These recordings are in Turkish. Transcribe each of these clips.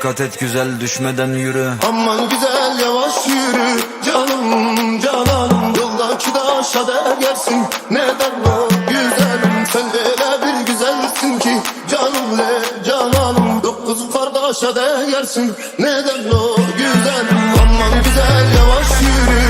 Dikkat et güzel düşmeden yürü. Aman güzel yavaş yürü. Canım cananım Yoldaki taşa değersin neden o güzelim Sen öyle bir güzelsin ki. Canım le cananım Dokuz kardeşe değersin neden o güzelim. Aman güzel yavaş yürü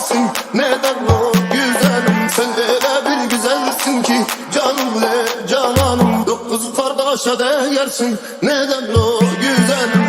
değersin neden o güzelim? Sen öyle bir güzelsin ki? Canım le cananım? Dokuz kardeşe değersin. Neden o güzelim